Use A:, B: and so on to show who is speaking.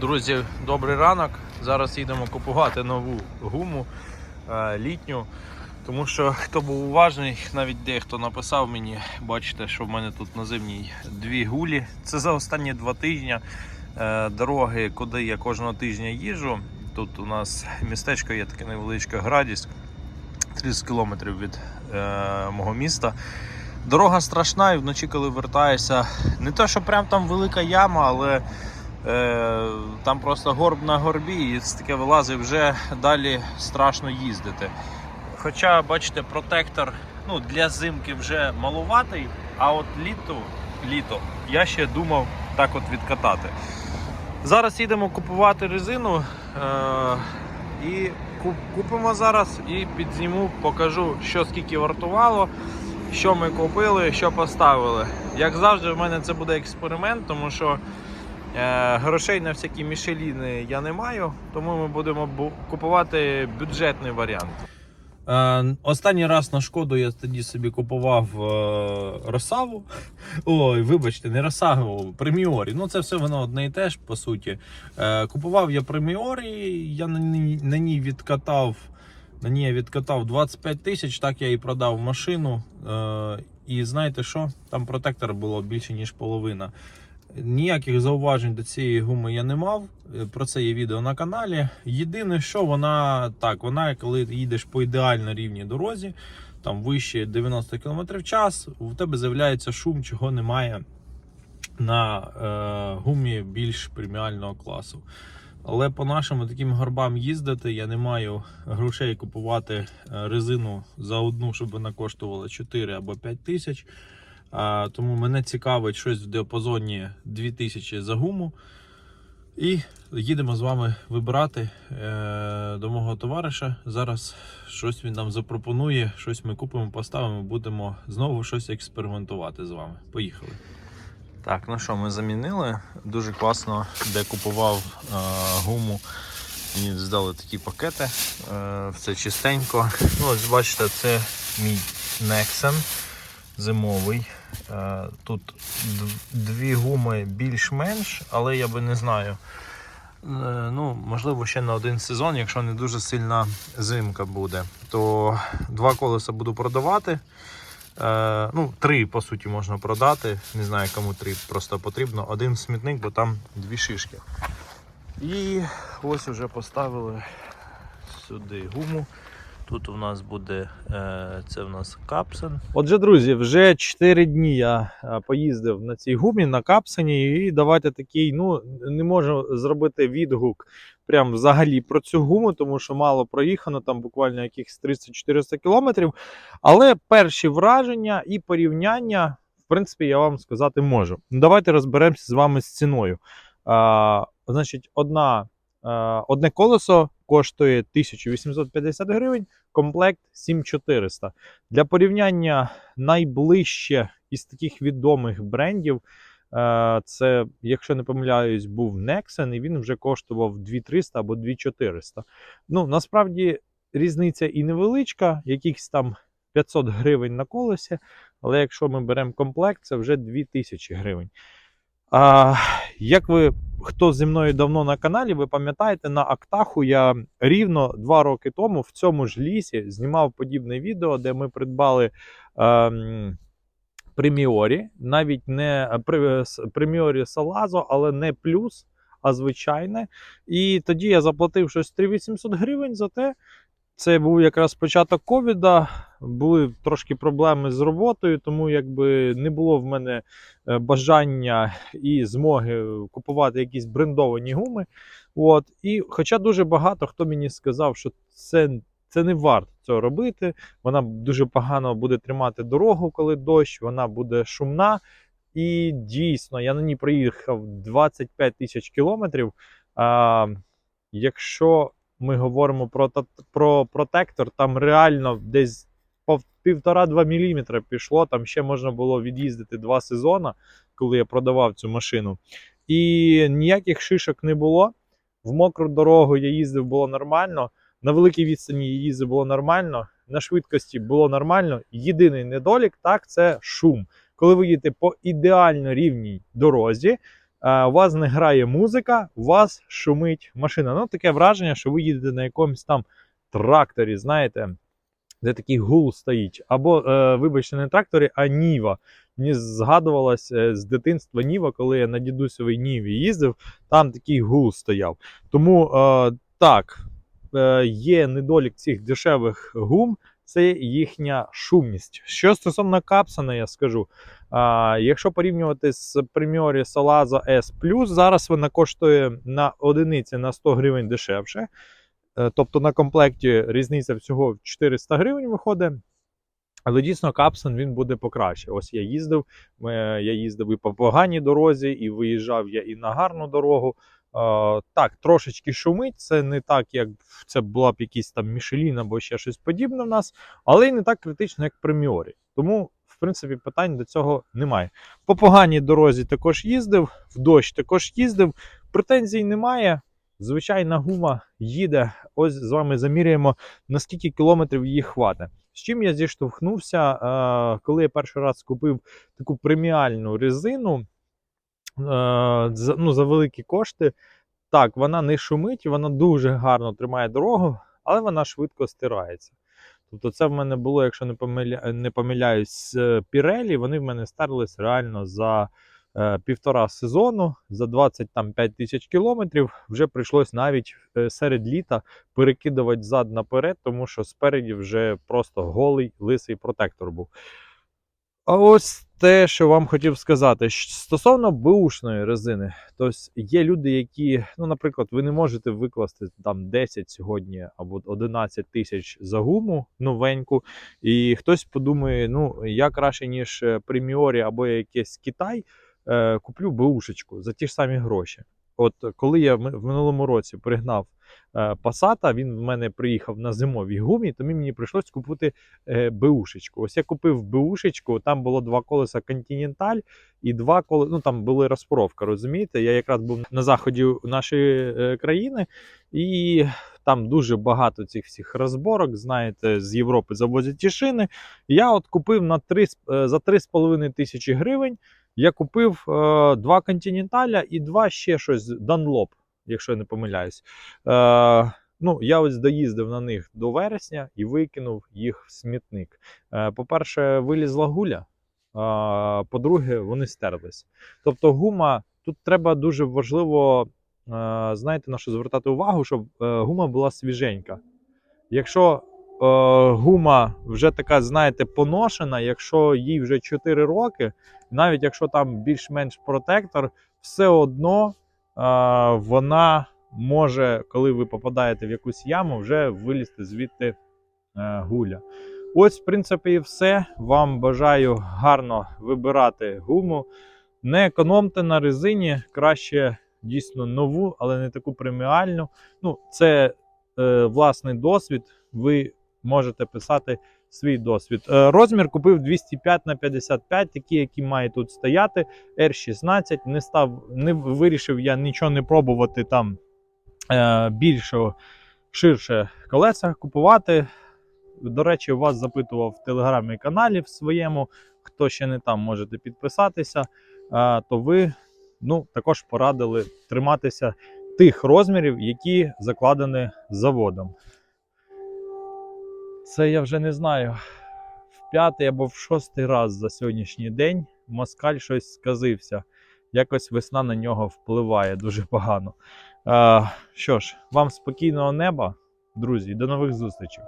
A: Друзі, добрий ранок. Зараз їдемо купувати нову гуму е, літню. Тому що хто був уважний, навіть дехто написав мені, бачите, що в мене тут на зимній дві гулі. Це за останні два тижні е, дороги, куди я кожного тижня їжджу. Тут у нас містечко є таке невеличке Градіськ, 30 кілометрів від е, мого міста. Дорога страшна, і вночі, коли вертаєшся, не те, що прям там велика яма, але там просто горб на горбі, і таке вилазить вже далі страшно їздити. Хоча, бачите, протектор ну, для зимки вже малуватий, а от літо, літо я ще думав так от відкатати. Зараз їдемо купувати резину е, і куп- купимо зараз і підзніму, покажу, що скільки вартувало, що ми купили, що поставили. Як завжди, в мене це буде експеримент, тому що е, грошей на всякі мішеліни я не маю, тому ми будемо купувати бюджетний варіант. Е, останній раз на шкоду я тоді собі купував е, Росаву. Ой, вибачте, не Росаву, преміорі. Ну це все воно одне і те ж, по суті. Е, купував я преміорі, я на ній, відкатав. На ній я відкатав 25 тисяч, так я і продав машину. Е, і знаєте що? Там протектор було більше, ніж половина. Ніяких зауважень до цієї гуми я не мав. Е, Про це є відео на каналі. Єдине, що вона так, вона, коли їдеш по ідеально рівній дорозі, там вище 90 км в час, у тебе з'являється шум, чого немає на е, гумі більш преміального класу. Але по нашим таким горбам їздити я не маю грошей купувати е, резину за одну, щоб вона коштувала 4 або 5 тисяч. Тому мене цікавить щось в діапазоні 2000 за гуму. І їдемо з вами вибирати е, до мого товариша. Зараз щось він нам запропонує, щось ми купимо, поставимо, будемо знову щось експериментувати з вами. Поїхали. Так, ну що, ми замінили. Дуже класно, де купував е, гуму. Мені здали такі пакети. Е, все чистенько. Ну, ось бачите, це мій Nexen зимовий. Е, Тут дві гуми більш-менш, але я би не знаю. Е, Ну, можливо, ще на один сезон, якщо не дуже сильна зимка буде, то два колеса буду продавати. Е, ну, три, по суті, можна продати. Не знаю, кому три просто потрібно. Один смітник, бо там дві шишки. І ось вже поставили сюди гуму. Тут у нас буде е, це у нас капсен. Отже, друзі, вже 4 дні я е, поїздив на цій гумі на капсені, і давайте такий, ну не можу зробити відгук прям взагалі про цю гуму, тому що мало проїхано, там буквально якихось 300-400 кілометрів. Але перші враження і порівняння, в принципі, я вам сказати можу. Давайте розберемося з вами з ціною. А, значить, одна, а, одне колесо коштує 1850 гривень, комплект 7400. Для порівняння найближче із таких відомих брендів. е, Це, якщо не помиляюсь, був Nexen, і він вже коштував 2300 або 2400. Ну, насправді різниця і невеличка, якихось там 500 гривень на колесі, але якщо ми беремо комплект, це вже 2000 гривень. А, як ви, хто зі мною давно на каналі, ви пам'ятаєте, на Актаху я рівно два роки тому в цьому ж лісі знімав подібне відео, де ми придбали ем, преміорі, навіть не преміорі Салазо, але не плюс, а звичайне. І тоді я заплатив щось 3800 гривень за те. Це був якраз початок ковіда, були трошки проблеми з роботою, тому якби не було в мене е, бажання і змоги купувати якісь брендовані гуми. От. І хоча дуже багато хто мені сказав, що це, це не варто цього робити, вона дуже погано буде тримати дорогу, коли дощ, вона буде шумна. І дійсно, я на ній проїхав 25 тисяч кілометрів. А, якщо ми говоримо про, про протектор, там реально десь півтора-два міліметра пішло. Там ще можна було від'їздити два сезони, коли я продавав цю машину. І ніяких шишок не було. В мокру дорогу я їздив, було нормально. На великій відстані я їздив було нормально. На швидкості було нормально. Єдиний недолік так це шум. Коли ви їдете по ідеально рівній дорозі,
B: у вас не грає музика, у вас шумить машина. Ну, таке враження, що ви їдете на якомусь там тракторі, знаєте, де такий гул стоїть. Або, е, вибачте, не тракторі, а Ніва. Мені згадувалось е, з дитинства Ніва, коли я на дідусовій Ніві їздив, там такий гул стояв. Тому е, так, е, є недолік цих дешевих гум, це їхня шумність. Що стосовно капсана, я скажу. А, якщо порівнювати з Primori Solazzo S зараз вона коштує на одиниці на 100 гривень дешевше. Е, Тобто на комплекті різниця всього в 400 гривень виходить. Але дійсно капсон він буде покраще. Ось я їздив, е, я їздив і по поганій дорозі, і виїжджав я і на гарну дорогу. Так, трошечки шумить. Це не так, як це була б якийсь там Мішелін або ще щось подібне в нас, але й не так критично, як Приміорі. Тому, в принципі, питань до цього немає. По поганій дорозі також їздив, в дощ також їздив. Претензій немає. Звичайна гума їде. Ось з вами заміряємо, наскільки кілометрів її хватить. З чим я зіштовхнувся, коли я перший раз купив таку преміальну резину ну, за великі кошти. Так, вона не шумить, вона дуже гарно тримає дорогу, але вона швидко стирається. Тобто, це в мене було, якщо не, помиля... не помиляюсь, Pirelli, вони в мене стерлись реально за е, півтора сезону, за 25 тисяч кілометрів. Вже прийшлось навіть е, серед літа перекидувати зад наперед, тому що спереді вже просто голий лисий протектор був. А ось те, що вам хотів сказати. Стосовно бушної резини, тобто є люди, які, ну, наприклад, ви не можете викласти там 10 сьогодні або 11 тисяч за гуму новеньку, і хтось подумає, ну я краще, ніж е, Приміорі або якийсь Китай, е, куплю бушечку за ті ж самі гроші. От коли я в минулому році пригнав е, Passat, він в мене приїхав на зимовій гумі, то мені прийшлось купити е, БУшечку. Ось я купив БУшечку, там було два колеса Continental і два колеса, ну там були розпоровка, розумієте? Я якраз був на заході нашої е, країни, і там дуже багато цих всіх розборок, знаєте, з Європи завозять ті шини. Я от купив на 3, з- е, за 3,5 тисячі гривень. Я купив е, два Continental і два ще щось Dunlop, якщо я не помиляюсь. Е, Ну, я ось доїздив на них до вересня і викинув їх в смітник. Е, По-перше, вилізла гуля. По-друге, вони стерлись. Тобто, гума тут треба дуже важливо, е, знаєте, на що звертати увагу, щоб е, гума була свіженька. Якщо е, гума вже така, знаєте, поношена, якщо їй вже 4 роки, навіть якщо там більш-менш протектор, все одно вона може, коли ви попадаєте в якусь яму, вже вилізти звідти е, гуля. Ось, в принципі, і все. Вам бажаю гарно вибирати гуму. Не економте на резині, краще дійсно нову, але не таку преміальну. Ну, це е, власний досвід. Ви можете писати свій досвід. Е, розмір купив 205 на 55, такі, які має тут стояти. R16. Не став, не вирішив я нічого не пробувати там е, більшого, ширше колеса купувати. До речі, вас запитував в телеграмі-каналі в своєму. Хто ще не там, можете підписатися. То ви ну, також порадили триматися тих розмірів, які закладені заводом. Це я вже не знаю. В п'ятий або в шостий раз за сьогоднішній день москаль щось сказився. Якось весна на нього впливає дуже погано. А, що ж, вам спокійного неба, друзі, до нових зустрічей.